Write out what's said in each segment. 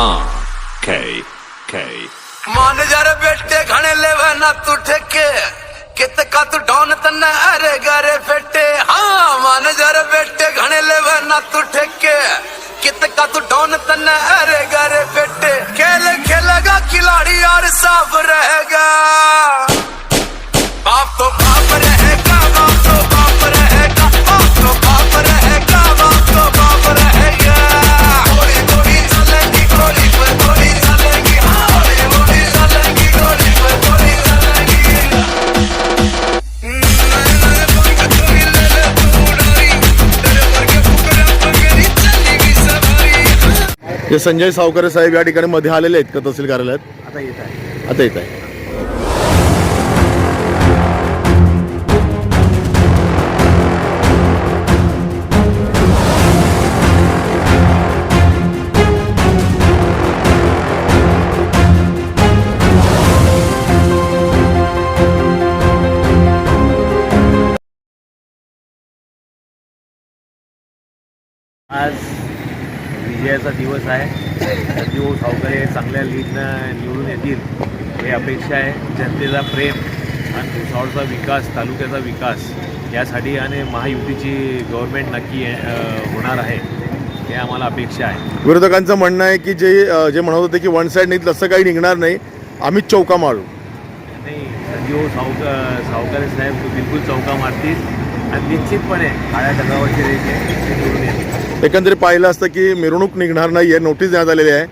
K K. मान जर बेटे घणे लेवे ना तू ठेके कित का तू डॉन तन्ने अरे गरे फेटे हाँ मान जर बेटे घणे लेवे ना तू ठेके कित का तू डॉन तन्ने अरे गरे फेटे खेल खेलेगा खिलाड़ी और साफ रहेगा हे संजय सावकर साहेब या ठिकाणी मध्ये आलेले आहेत का तहसील कार्यालयात? आता येत आहे. आता येत आहे. आज विजयाचा दिवस आहे. संजीव सावकारे चांगल्या लीडनं निवडून येतील हे अपेक्षा आहे. जनतेचा प्रेम आणि भुसावळचा विकास तालुक्याचा विकास यासाठी आणि महायुतीची गव्हर्नमेंट नक्की होणार आहे हे आम्हाला अपेक्षा आहे. विरोधकांचं म्हणणं आहे की जे जे म्हणत होते की वन साईड नाही तसं काही निघणार नाही आम्ही चौका मारू. नाही संजीव सावका सावकारे साहेब बिलकुल चौका मारतील. आणि निश्चितपणे काळ्या ढगावरचे रेषे ते निवडून येतील एकंदरीत पाहिलं असतं की मिरवणूक निघणार नाही आहे नोटीस देण्यात आलेली आहे.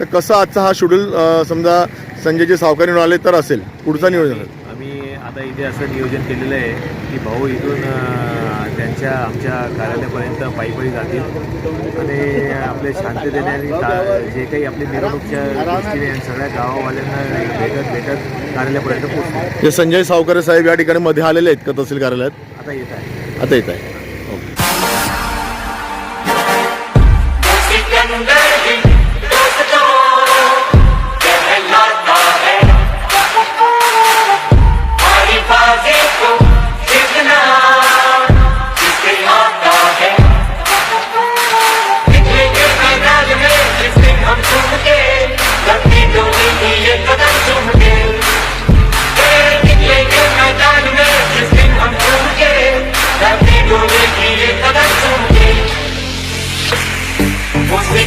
तर कसं आजचा हा शेड्यूल समजा संजयजी सावकारी आले तर असेल? पुढचा नियोजन? असेल आता इथे असं नियोजन केलेलं आहे की भाऊ इथून त्यांच्या आमच्या कार्यालयापर्यंत पायी जातील. आणि आपले शांततेने आणि जे काही आपली मिरवणूकच्या दृष्टीने सगळ्या गावावाल्यांना भेटत भेटत कार्यालयापर्यंत पोहोचतील. हे संजय सावकर साहेब या ठिकाणी मध्ये आलेले आहेत का तहसील कार्यालयात? आता येत आहे. आता येत आहे.